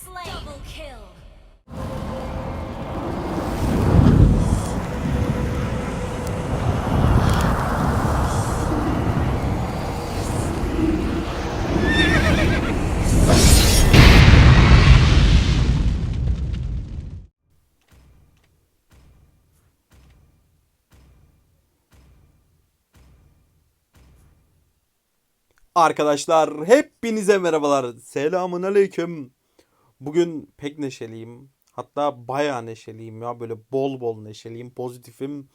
Double kill. Arkadaşlar hepinize merhabalar. Selamun aleyküm. Bugün pek neşeliyim. Hatta bayağı neşeliyim ya. Böyle bol bol neşeliyim. Pozitifim.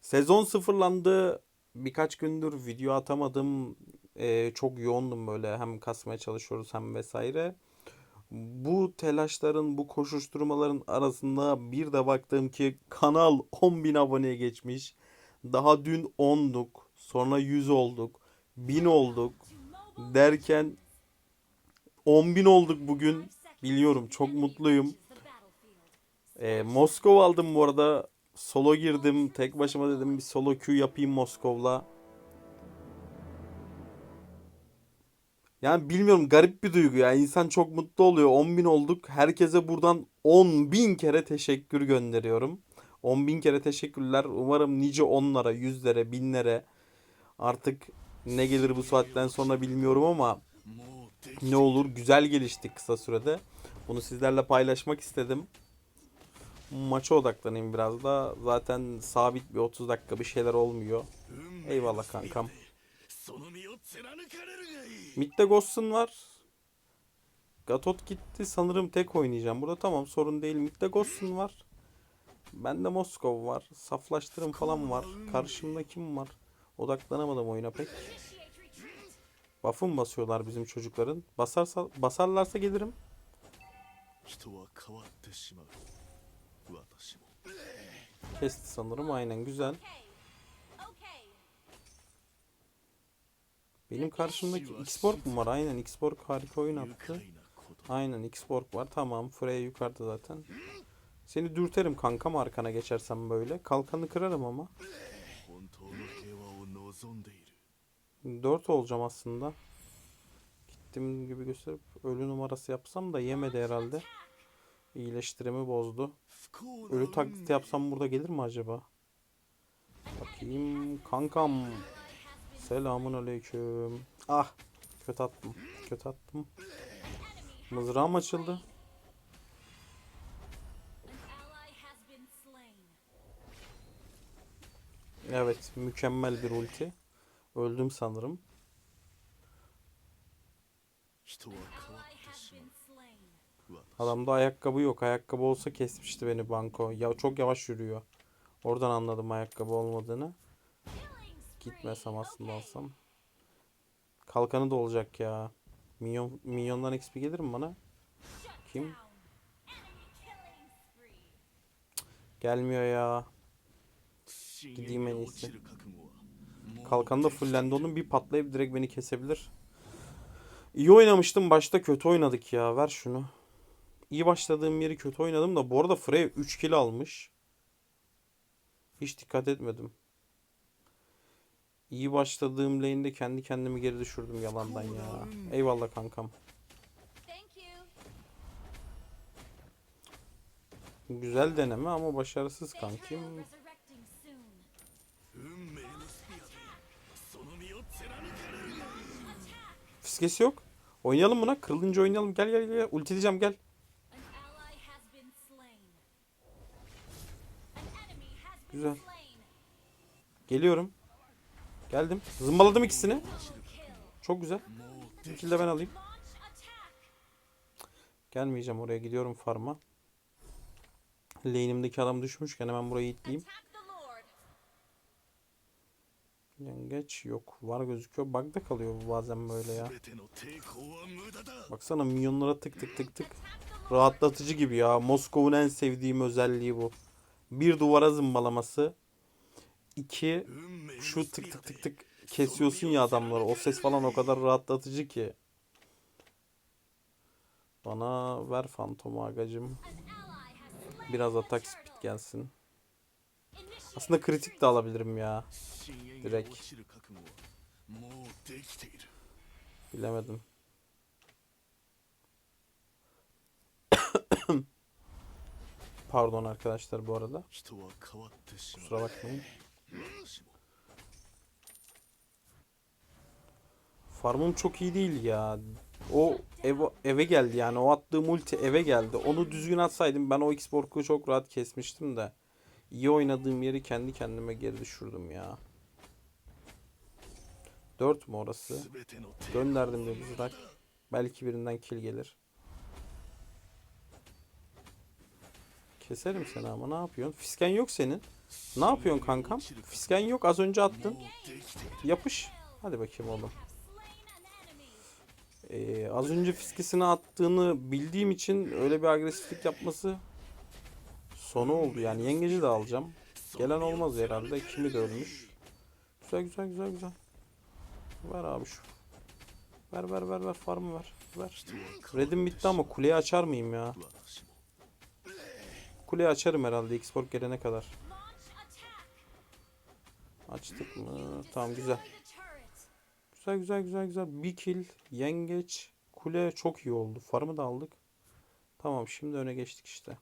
Sezon sıfırlandı. Birkaç gündür video atamadım. Ee, çok yoğundum böyle. Hem kasmaya çalışıyoruz hem vesaire. Bu telaşların, bu koşuşturmaların arasında bir de baktım ki kanal 10.000 aboneye geçmiş. Daha dün 10'duk. Sonra 100 olduk. 1000 olduk. Derken 10.000 olduk bugün. Biliyorum çok mutluyum. Ee, Moskova aldım bu arada. Solo girdim. Tek başıma dedim bir solo queue yapayım Moskov'la. Yani bilmiyorum garip bir duygu ya. İnsan çok mutlu oluyor. 10.000 olduk. Herkese buradan 10.000 kere teşekkür gönderiyorum. 10.000 kere teşekkürler. Umarım nice onlara, yüzlere, binlere artık ne gelir bu saatten sonra bilmiyorum ama ne olur güzel gelişti kısa sürede. Bunu sizlerle paylaşmak istedim. Maça odaklanayım biraz da. Zaten sabit bir 30 dakika bir şeyler olmuyor. Eyvallah kankam. Mid'de Ghost'un var. Gatot gitti. Sanırım tek oynayacağım. Burada tamam sorun değil. Mid'de Ghost'un var. Bende Moskov var. Saflaştırım falan var. Karşımda kim var? Odaklanamadım oyuna pek. Buff'un basıyorlar bizim çocukların. Basarsa basarlarsa gelirim. Kesti sanırım aynen güzel. Benim karşımdaki Xborg mu var? Aynen Xborg harika oyun attı. Aynen Xborg var. Tamam Freya yukarıda zaten. Seni dürterim kankam arkana geçersem böyle. Kalkanı kırarım ama. 4 olacağım aslında. Gittiğim gibi gösterip ölü numarası yapsam da yemedi herhalde. İyileştirimi bozdu. Ölü taklidi yapsam burada gelir mi acaba? Bakayım kankam. Selamun aleyküm. Ah kötü attım. Kötü attım. Mızrağım açıldı. Evet mükemmel bir ulti. Öldüm sanırım. Adamda ayakkabı yok. Ayakkabı olsa kesmişti beni banko. Ya çok yavaş yürüyor. Oradan anladım ayakkabı olmadığını. Gitmesem aslında alsam. Kalkanı da olacak ya. Minyon, minyondan XP gelir mi bana? Kim? Gelmiyor ya. Gideyim en iyisi. Kalkan da fullendi onun. Bir patlayıp direkt beni kesebilir. İyi oynamıştım. Başta kötü oynadık ya. Ver şunu. İyi başladığım yeri kötü oynadım da. Bu arada Frey 3 kill almış. Hiç dikkat etmedim. İyi başladığım lane'de kendi kendimi geri düşürdüm yalandan ya. Eyvallah kankam. Güzel deneme ama başarısız kankim. Fiskesi yok. Oynayalım buna. Kırılınca oynayalım. Gel gel gel. Ulti diyeceğim gel. Güzel. Geliyorum. Geldim. Zımbaladım ikisini. Çok güzel. もう Bir kill de ben alayım. Gelmeyeceğim oraya. Gidiyorum farma. Lane'imdeki adam düşmüşken hemen burayı itleyeyim. Yengeç yok. Var gözüküyor. Bug'da kalıyor bu bazen böyle ya. Baksana milyonlara tık tık tık tık. Rahatlatıcı gibi ya. Moskov'un en sevdiğim özelliği bu. Bir duvara zımbalaması. İki şu tık tık tık tık kesiyorsun ya adamları. O ses falan o kadar rahatlatıcı ki. Bana ver fantomu agacım. Biraz atak speed gelsin. Aslında kritik de alabilirim ya. Direkt. Bilemedim. Pardon arkadaşlar bu arada. Kusura bakmayın. Farmım çok iyi değil ya. O ev, eve geldi yani. O attığım multi eve geldi. Onu düzgün atsaydım ben o x çok rahat kesmiştim de iyi oynadığım yeri kendi kendime geri düşürdüm ya. 4 mü orası? Gönderdim de mızrak. Belki birinden kill gelir. Keserim seni ama ne yapıyorsun? Fisken yok senin. Ne yapıyorsun kankam? Fisken yok az önce attın. Yapış. Hadi bakayım oğlum. Ee, az önce fiskesini attığını bildiğim için öyle bir agresiflik yapması sonu oldu. Yani yengeci de alacağım. Gelen olmaz herhalde. Kimi de ölmüş. Güzel güzel güzel güzel. Ver abi şu. Ver ver ver ver farmı ver. Ver. Red'im bitti ama kuleyi açar mıyım ya? Kuleyi açarım herhalde X-Borg gelene kadar. Açtık mı? Tamam güzel. Güzel güzel güzel güzel. Bir kill, yengeç, kule çok iyi oldu. Farmı da aldık. Tamam şimdi öne geçtik işte.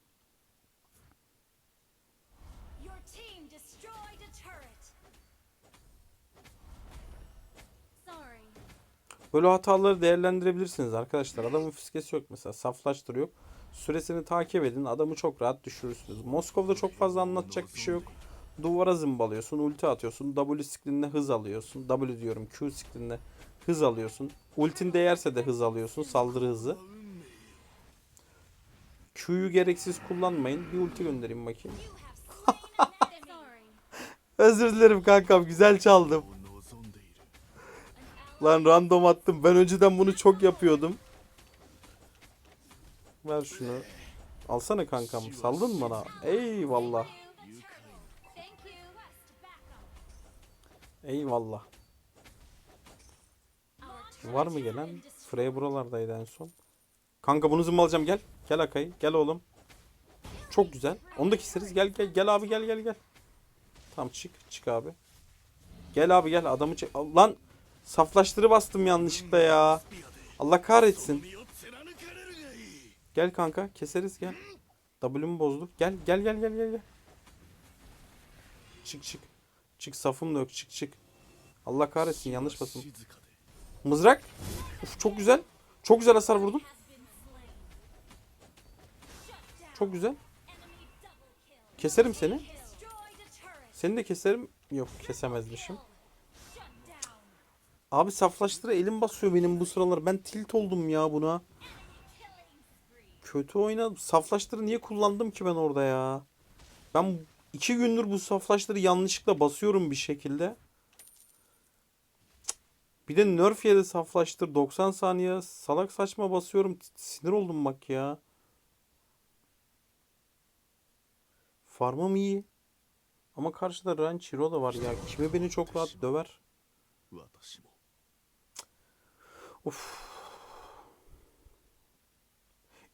Böyle hataları değerlendirebilirsiniz arkadaşlar. Adamın fiskesi yok mesela. Saflaştırı yok. Süresini takip edin. Adamı çok rahat düşürürsünüz. Moskova'da çok fazla anlatacak bir şey yok. Duvara zımbalıyorsun. Ulti atıyorsun. W skillinde hız alıyorsun. W diyorum. Q skillinde hız alıyorsun. Ultin değerse de hız alıyorsun. Saldırı hızı. Q'yu gereksiz kullanmayın. Bir ulti göndereyim bakayım. Özür dilerim kankam. Güzel çaldım. Lan random attım. Ben önceden bunu çok yapıyordum. Ver şunu. Alsana kankam. Saldın mı bana? Eyvallah. Eyvallah. Var mı gelen? Frey buralardaydı en son. Kanka bunu zımbalacağım gel. Gel Akay. Gel oğlum. Çok güzel. Onu da keseriz. Gel gel gel abi gel gel gel. Tamam çık. Çık abi. Gel abi gel adamı çek. Lan Saflaştırı bastım yanlışlıkla ya. Allah kahretsin. Gel kanka keseriz gel. W'mu bozduk. Gel gel gel gel gel. Çık çık. Çık safım da yok çık çık. Allah kahretsin yanlış basın. Mızrak. Uf, çok güzel. Çok güzel hasar vurdum. Çok güzel. Keserim seni. Seni de keserim. Yok kesemezmişim. Abi saflaştıra elim basıyor benim bu sıralar. Ben tilt oldum ya buna. Kötü oynadım. Saflaştırı niye kullandım ki ben orada ya? Ben iki gündür bu saflaştırı yanlışlıkla basıyorum bir şekilde. Bir de nerf yedi saflaştır 90 saniye salak saçma basıyorum. Sinir oldum bak ya. Farmım iyi. Ama karşıda Ranchiro da var ya. Kimi beni çok rahat döver. Of.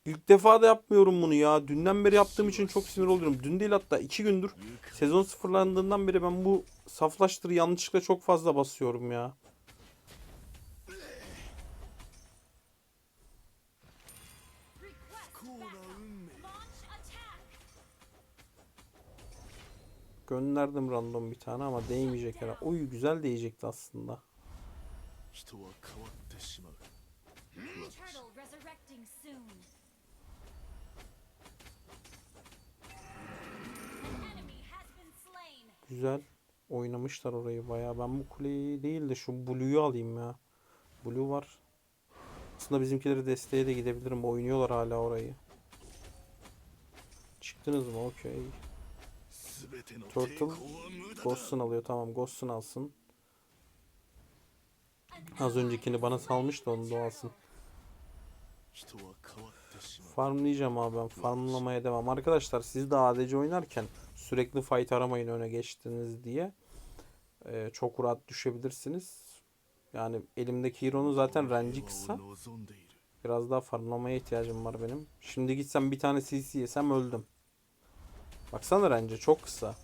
İlk defa da yapmıyorum bunu ya. Dünden beri yaptığım için çok sinir oluyorum. Dün değil hatta iki gündür sezon sıfırlandığından beri ben bu saflaştırı yanlışlıkla çok fazla basıyorum ya. Gönderdim random bir tane ama değmeyecek herhalde. Oy güzel değecekti aslında. 人は変わってしまう Turtle resurrecting soon. An enemy has been slain. Güzel oynamışlar orayı bayağı. Ben bu kuleyi değil de şu Blue'yu alayım ya. Blue var. Aslında bizimkileri desteğe de gidebilirim. Oynuyorlar hala orayı. Çıktınız mı? Okey. 全ての Turtle 抵抗は無駄だ Ghost'un alıyor. Tamam Ghost'un alsın. Az öncekini bana salmıştı onun doğasını. Farmlayacağım abi ben. Farmlamaya devam. Arkadaşlar siz de ADC oynarken sürekli fight aramayın öne geçtiniz diye. Ee, çok rahat düşebilirsiniz. Yani elimdeki hero'nu zaten renci kısa. Biraz daha farmlamaya ihtiyacım var benim. Şimdi gitsem bir tane CC yesem öldüm. Baksana renci çok kısa.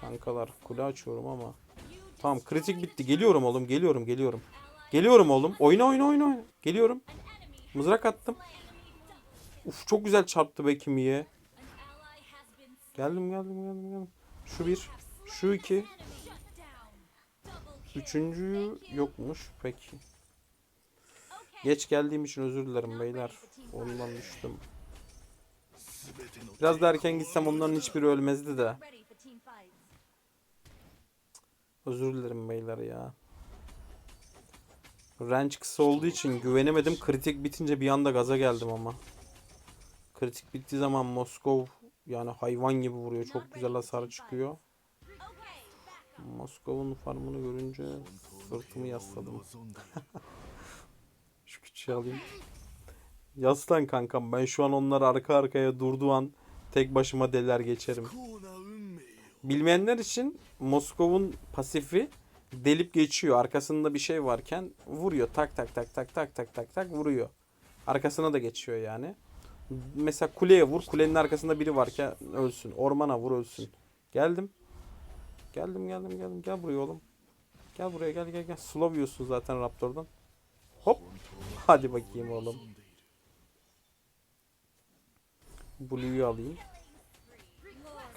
Kankalar kule açıyorum ama Tamam kritik bitti. Geliyorum oğlum. Geliyorum geliyorum. Geliyorum oğlum. Oyna oyna oyna. oyna. Geliyorum. Mızrak attım. Uf çok güzel çarptı be kimiye. Geldim geldim geldim geldim. Şu bir. Şu iki. Üçüncüyü yokmuş. Peki. Geç geldiğim için özür dilerim beyler. Ondan düştüm. Biraz da erken gitsem onların hiçbiri ölmezdi de. Özür dilerim beyler ya. Range kısa olduğu için güvenemedim. Kritik bitince bir anda gaza geldim ama. Kritik bittiği zaman Moskov yani hayvan gibi vuruyor. Çok güzel hasar çıkıyor. Moskov'un farmını görünce sırtımı yasladım. şu küçüğü alayım. Yaslan kankam ben şu an onlar arka arkaya durduğu an tek başıma deler geçerim. Bilmeyenler için Moskov'un pasifi delip geçiyor. Arkasında bir şey varken vuruyor. Tak tak tak tak tak tak tak tak vuruyor. Arkasına da geçiyor yani. Mesela kuleye vur. Kulenin arkasında biri varken ölsün. Ormana vur ölsün. Geldim. Geldim geldim geldim. Gel buraya oğlum. Gel buraya gel gel gel. Slow yiyorsun zaten Raptor'dan. Hop. Hadi bakayım oğlum. Blue'yu alayım.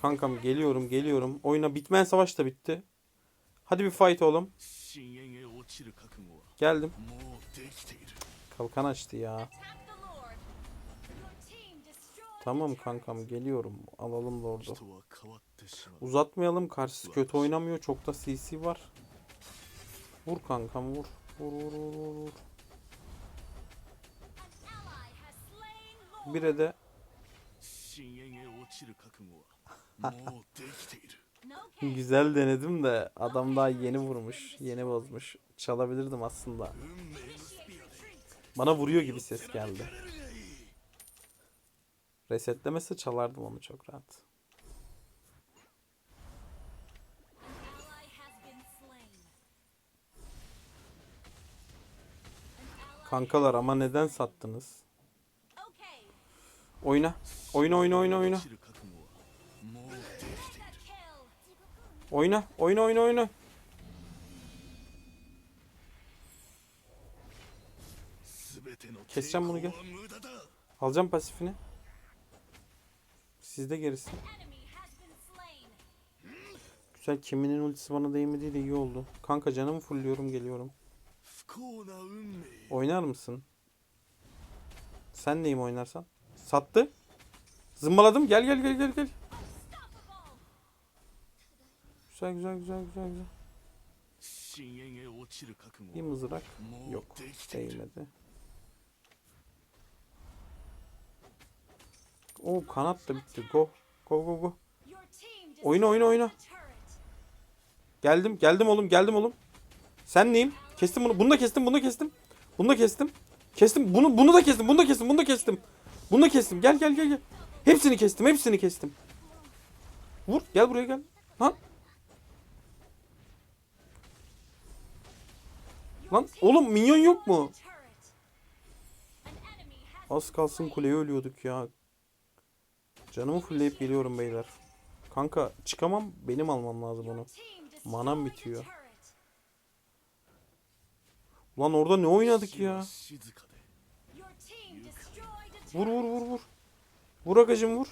Kankam geliyorum geliyorum. Oyuna bitmeyen savaş da bitti. Hadi bir fight oğlum. Geldim. Kalkan açtı ya. Tamam kankam geliyorum. Alalım lordu. Uzatmayalım. Karşısı kötü oynamıyor. Çok da CC var. Vur kankam vur. Vur vur vur vur. Bire de Güzel denedim de adam daha yeni vurmuş, yeni bozmuş. Çalabilirdim aslında. Bana vuruyor gibi ses geldi. Resetlemesi çalardım onu çok rahat. Kankalar ama neden sattınız? Oyna. Oyna oyna oyna oyna. Oyna. Oyna oyna oyna. Keseceğim bunu gel. Alacağım pasifini. Sizde gerisi. Güzel kiminin ultisi bana değmedi de iyi oldu. Kanka canımı fullüyorum geliyorum. Oynar mısın? Sen neyim oynarsan? Sattı. Zımbaladım. Gel gel gel gel gel. Güzel güzel güzel güzel güzel. Bir mızrak yok değmedi. O kanat da bitti. Go go go go. Oyna oyna oyna. Geldim geldim oğlum geldim oğlum. Sen neyim? Kestim bunu. Bunu da kestim bunu da kestim. Bunu da kestim. Kestim bunu bunu da kestim bunu da kestim bunu da kestim. Bunu da kestim. Gel gel gel gel. Hepsini kestim hepsini kestim. Vur gel buraya gel. Lan Lan oğlum minyon yok mu? Az kalsın kuleye ölüyorduk ya. Canımı fullleyip geliyorum beyler. Kanka çıkamam benim almam lazım onu. Manam bitiyor. Lan orada ne oynadık ya? Vur vur vur vur. Vur agacım vur.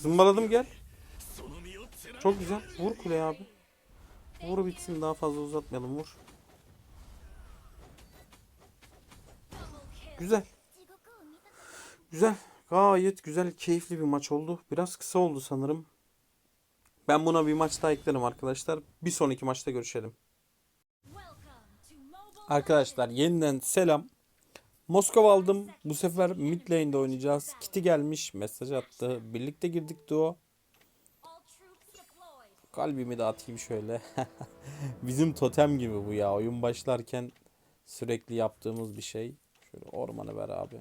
Zımbaladım gel. Çok güzel. Vur kuleye abi. Vur bitsin daha fazla uzatmayalım vur. Güzel. Güzel. Gayet güzel, keyifli bir maç oldu. Biraz kısa oldu sanırım. Ben buna bir maç daha eklerim arkadaşlar. Bir sonraki maçta görüşelim. Arkadaşlar yeniden selam. Moskova aldım. Bu sefer mid lane'de oynayacağız. Kiti gelmiş. Mesaj attı. Birlikte girdik duo. Kalbimi de atayım şöyle. Bizim totem gibi bu ya. Oyun başlarken sürekli yaptığımız bir şey. Şöyle ormanı ver abi.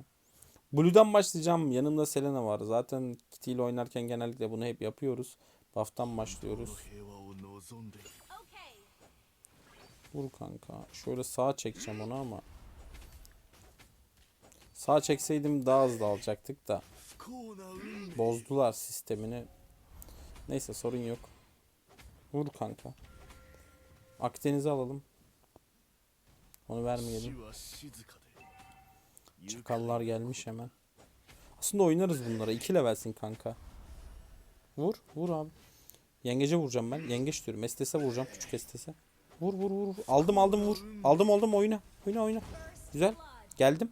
Blue'dan başlayacağım. Yanımda Selena var. Zaten Kitty ile oynarken genellikle bunu hep yapıyoruz. Buff'tan başlıyoruz. Vur kanka. Şöyle sağa çekeceğim onu ama. Sağa çekseydim daha hızlı alacaktık da. Bozdular sistemini. Neyse sorun yok. Vur kanka. Akdeniz'i alalım. Onu vermeyelim. Çakallar gelmiş hemen. Aslında oynarız bunlara. İki levelsin kanka. Vur. Vur abi. Yengece vuracağım ben. Yengeç diyorum. Estese vuracağım. Küçük estese. Vur vur vur. Aldım aldım vur. Aldım aldım oyna. Oyna oyna. Güzel. Geldim.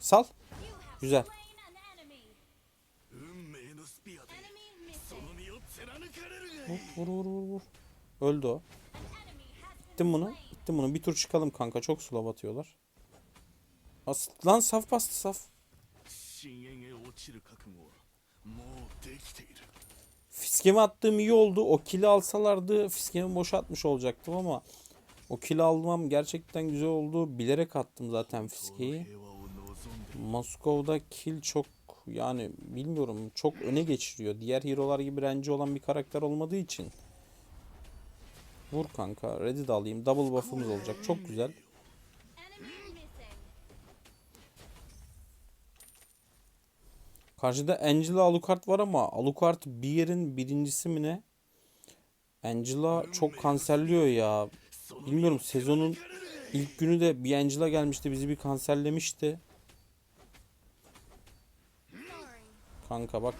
Sal. Güzel. Vur vur vur vur. Öldü o. İttim bunu. İttim bunu. Bir tur çıkalım kanka. Çok slow atıyorlar. As Lan saf bastı saf. Fiskemi attığım iyi oldu. O kili alsalardı fiskemi boşaltmış olacaktım ama o kili almam gerçekten güzel oldu. Bilerek attım zaten fiskeyi. Moskov'da kil çok yani bilmiyorum çok öne geçiriyor. Diğer hero'lar gibi range olan bir karakter olmadığı için. Vur kanka. Ready de alayım. Double buff'ımız olacak. Çok güzel. Karşıda Angela Alucard var ama Alucard bir yerin birincisi mi ne? Angela çok kanserliyor ya. Bilmiyorum sezonun ilk günü de bir Angela gelmişti bizi bir kanserlemişti. Kanka bak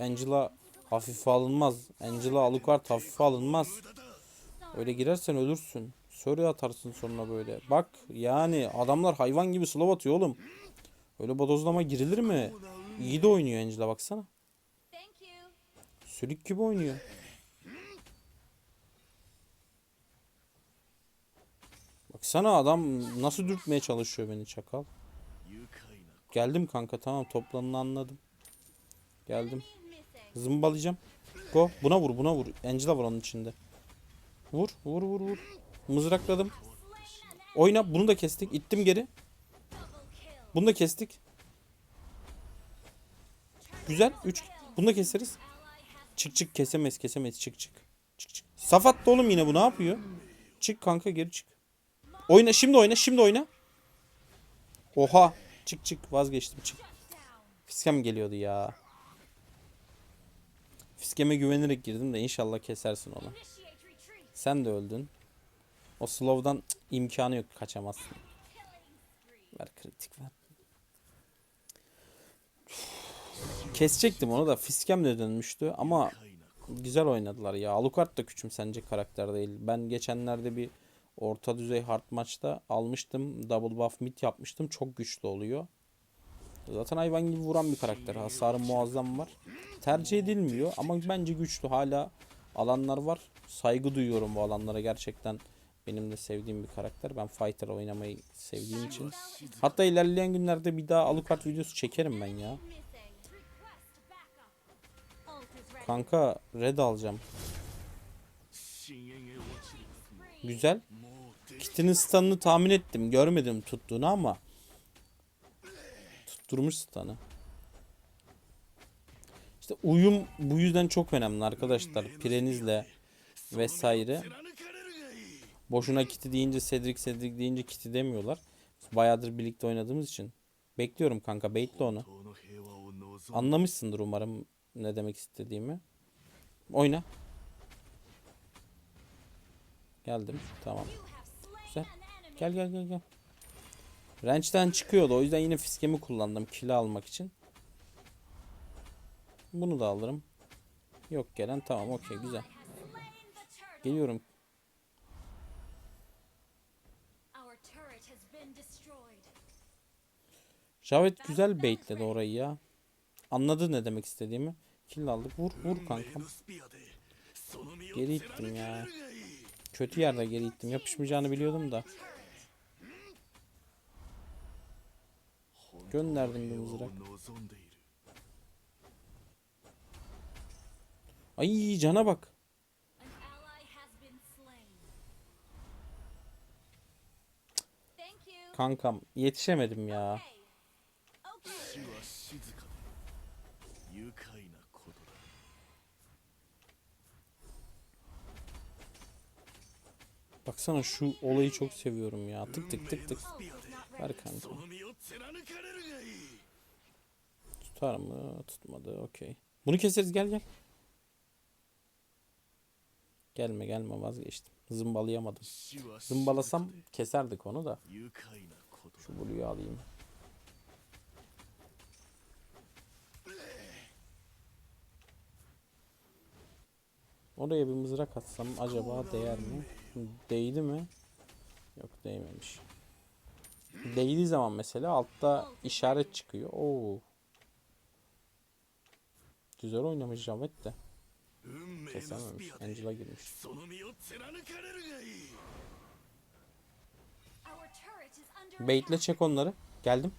Angela hafife alınmaz. Angela Alucard hafife alınmaz. Öyle girersen ölürsün. Sörü atarsın sonuna böyle. Bak yani adamlar hayvan gibi slow atıyor oğlum. Öyle bodozlama girilir mi? İyi de oynuyor Angela baksana. Sülük gibi oynuyor. Baksana adam nasıl dürtmeye çalışıyor beni çakal. Geldim kanka tamam toplanını anladım. Geldim. Zımbalayacağım. Go. Buna vur buna vur. Angela var onun içinde. Vur vur vur vur. Mızrakladım. Oyna bunu da kestik. İttim geri. Bunu da kestik. Güzel. 3. Bunu da keseriz. Çık çık kesemeyiz kesemeyiz çık çık. Çık çık. Safat da oğlum yine bu ne yapıyor? Çık kanka geri çık. Oyna şimdi oyna şimdi oyna. Oha. Çık çık vazgeçtim çık. Fiskem geliyordu ya. Fiskeme güvenerek girdim de inşallah kesersin onu. Sen de öldün. O slow'dan imkanı yok kaçamazsın. Ver kritik ver. Kesecektim onu da fiskem de dönmüştü ama güzel oynadılar ya. Alucard da küçümsenecek karakter değil. Ben geçenlerde bir orta düzey hard maçta almıştım. Double buff mid yapmıştım. Çok güçlü oluyor. Zaten hayvan gibi vuran bir karakter. Hasarı muazzam var. Tercih edilmiyor ama bence güçlü. Hala alanlar var. Saygı duyuyorum bu alanlara gerçekten. Benim de sevdiğim bir karakter. Ben fighter oynamayı sevdiğim için. Hatta ilerleyen günlerde bir daha alıkart videosu çekerim ben ya. Kanka red alacağım. Güzel. Kitinin stun'ını tahmin ettim. Görmedim tuttuğunu ama tutturmuş stun'ı. İşte uyum bu yüzden çok önemli arkadaşlar. Pirenizle vesaire. Boşuna kiti deyince Cedric Cedric deyince kiti demiyorlar. Biz bayağıdır birlikte oynadığımız için. Bekliyorum kanka baitle onu. Anlamışsındır umarım ne demek istediğimi. Oyna. Geldim. Tamam. Güzel. Gel gel gel gel. Range'den çıkıyordu. O yüzden yine fiskemi kullandım kilo almak için. Bunu da alırım. Yok gelen tamam okey güzel. Geliyorum. Javet güzel baitledi orayı ya. Anladı ne demek istediğimi. Kill aldık. Vur vur kankam. Geri ittim ya. Kötü yerde geri ittim. Yapışmayacağını biliyordum da. Gönderdim bir mızrak. Ay cana bak. Kankam yetişemedim ya. Baksana şu olayı çok seviyorum ya. Tık tık tık tık. Ver kanka. Tutar mı? Tutmadı. Okey. Bunu keseriz gel gel. Gelme gelme vazgeçtim. Zımbalayamadım. Zımbalasam keserdik onu da. Şu blue'yu alayım. Oraya bir mızrak atsam acaba değer mi? Değdi mi? Yok değmemiş. Değdiği zaman mesela altta işaret çıkıyor. Oo. Güzel oynamış Javet de. Kesememiş. Angela girmiş. Baitle çek onları. Geldim.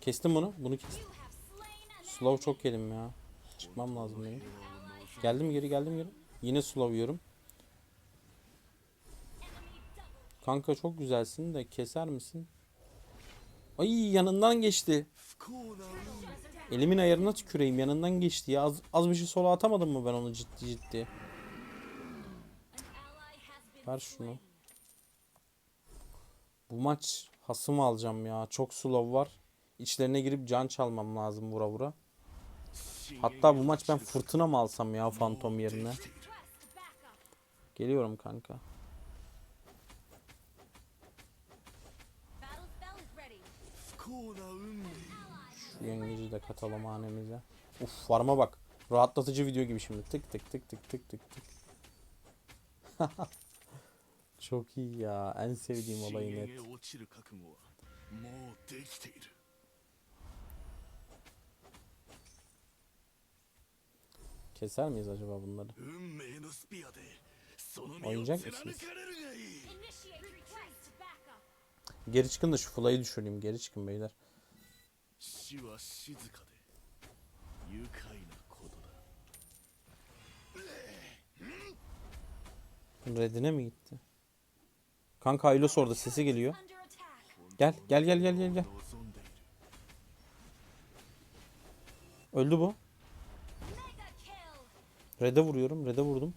Kestim bunu. Bunu kestim. Slow çok yedim ya. Çıkmam lazım benim. Geldim geri geldim geri. Yine slow yiyorum. Kanka çok güzelsin de keser misin? Ay yanından geçti. Elimin ayarına tüküreyim yanından geçti ya. Az, az bir şey sola atamadım mı ben onu ciddi ciddi. Ver şunu. Bu maç hasım alacağım ya. Çok slow var. İçlerine girip can çalmam lazım vura vura. Hatta bu maç ben fırtına mı alsam ya fantom yerine? Geliyorum kanka. Yengeci de katalım hanemize. Uf farma bak. Rahatlatıcı video gibi şimdi. Tık tık tık tık tık tık tık. Çok iyi ya. En sevdiğim olayı net. Keser miyiz acaba bunları? Oynayacak mısınız? Geri çıkın da şu fly'ı düşüreyim. Geri çıkın beyler. 死は静かで愉快なことだ Redine mi gitti? Kanka Aylos orada sesi geliyor. Under attack. Gel gel gel gel gel gel. 望んでいる Öldü bu. Mega kill. Red'e vuruyorum. Red'e vurdum.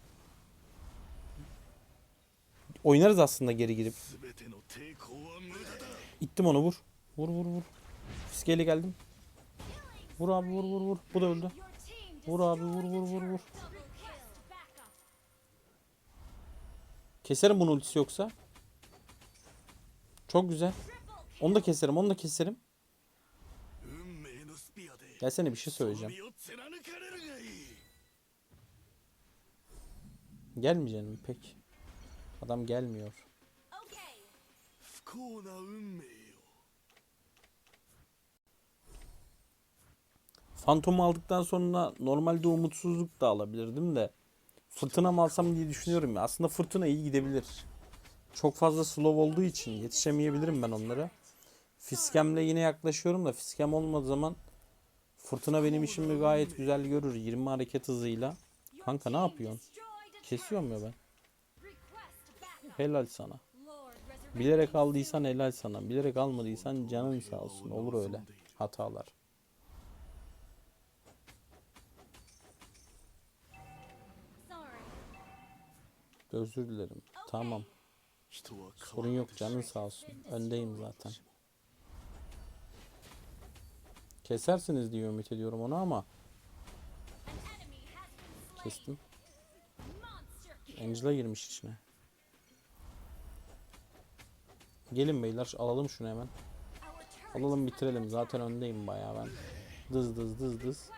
Oynarız aslında geri girip. 全ての抵抗は無駄だ İttim onu vur. Vur vur vur. Skeli geldim. Vur abi vur vur vur. Bu da öldü. Vur abi vur vur vur vur. Keserim bunun ultisi yoksa. Çok güzel. Onu da keserim onu da keserim. Gelsene bir şey söyleyeceğim. Gelmeyeceğim pek. Adam gelmiyor. Phantom'u aldıktan sonra normalde umutsuzluk da alabilirdim de. Fırtına mı alsam diye düşünüyorum ya. Aslında fırtına iyi gidebilir. Çok fazla slow olduğu için yetişemeyebilirim ben onlara. Fiskemle yine yaklaşıyorum da fiskem olmadığı zaman fırtına benim işimi gayet güzel görür. 20 hareket hızıyla. Kanka ne yapıyorsun? Kesiyorum ya ben. Helal sana. Bilerek aldıysan helal sana. Bilerek almadıysan canın sağ olsun. Olur öyle hatalar. Özür dilerim. Tamam. Sorun yok canın sağ olsun. Öndeyim zaten. Kesersiniz diye ümit ediyorum onu ama kestim. Angela girmiş içine. Gelin beyler alalım şunu hemen. Alalım bitirelim. Zaten öndeyim bayağı ben. Dız dız dız dız.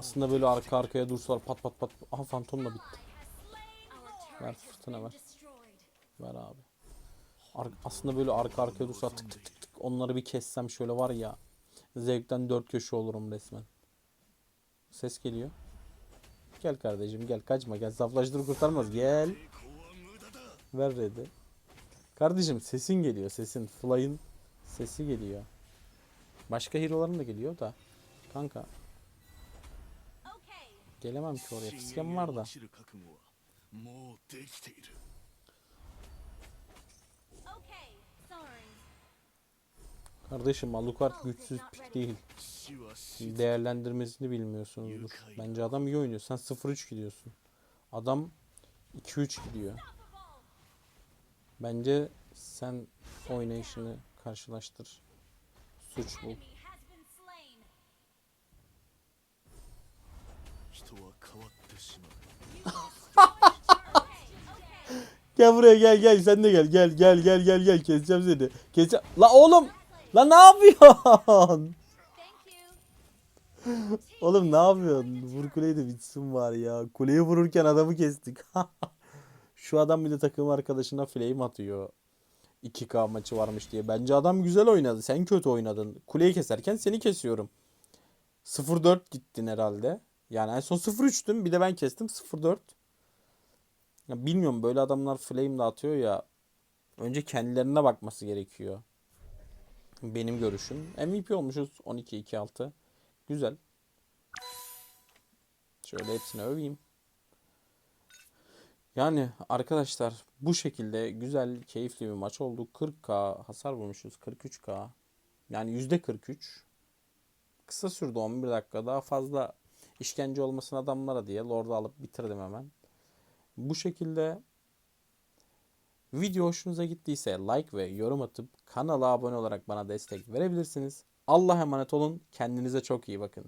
Aslında böyle arka arkaya dursalar pat pat pat. Aha fantomla bitti. Ver fırtına ver. Ver abi. Ar aslında böyle arka arkaya dursalar tık tık tık tık. Onları bir kessem şöyle var ya. Zevkten dört köşe olurum resmen. Ses geliyor. Gel kardeşim gel kaçma gel. Zaflaştır kurtarmaz gel. Ver red'i. Kardeşim sesin geliyor sesin. Fly'ın sesi geliyor. Başka hero'ların da geliyor da. Kanka Gelemem ki oraya. Fiskem var da. Kardeşim Alucard güçsüz pik değil. Değerlendirmesini bilmiyorsunuzdur. Bence adam iyi oynuyor. Sen 0-3 gidiyorsun. Adam 2-3 gidiyor. Bence sen oynayışını karşılaştır. Suç bul. Gel buraya gel gel sen de gel gel gel gel gel gel keseceğim seni. Keseceğim. La oğlum. La ne yapıyorsun? Oğlum ne yapıyorsun? Vur kuleyi de bitsin var ya. Kuleyi vururken adamı kestik. Şu adam bir de takım arkadaşına flame atıyor. 2K maçı varmış diye. Bence adam güzel oynadı. Sen kötü oynadın. Kuleyi keserken seni kesiyorum. 0-4 gittin herhalde. Yani en son 0-3'tüm. Bir de ben kestim 0-4. Ya bilmiyorum böyle adamlar flame de atıyor ya. Önce kendilerine bakması gerekiyor. Benim görüşüm. MVP olmuşuz 12-2-6. Güzel. Şöyle hepsini öveyim. Yani arkadaşlar bu şekilde güzel, keyifli bir maç oldu. 40k hasar vurmuşuz. 43k. Yani %43. Kısa sürdü 11 dakika. Daha fazla işkence olmasın adamlara diye Lord'u alıp bitirdim hemen. Bu şekilde video hoşunuza gittiyse like ve yorum atıp kanala abone olarak bana destek verebilirsiniz. Allah'a emanet olun. Kendinize çok iyi bakın.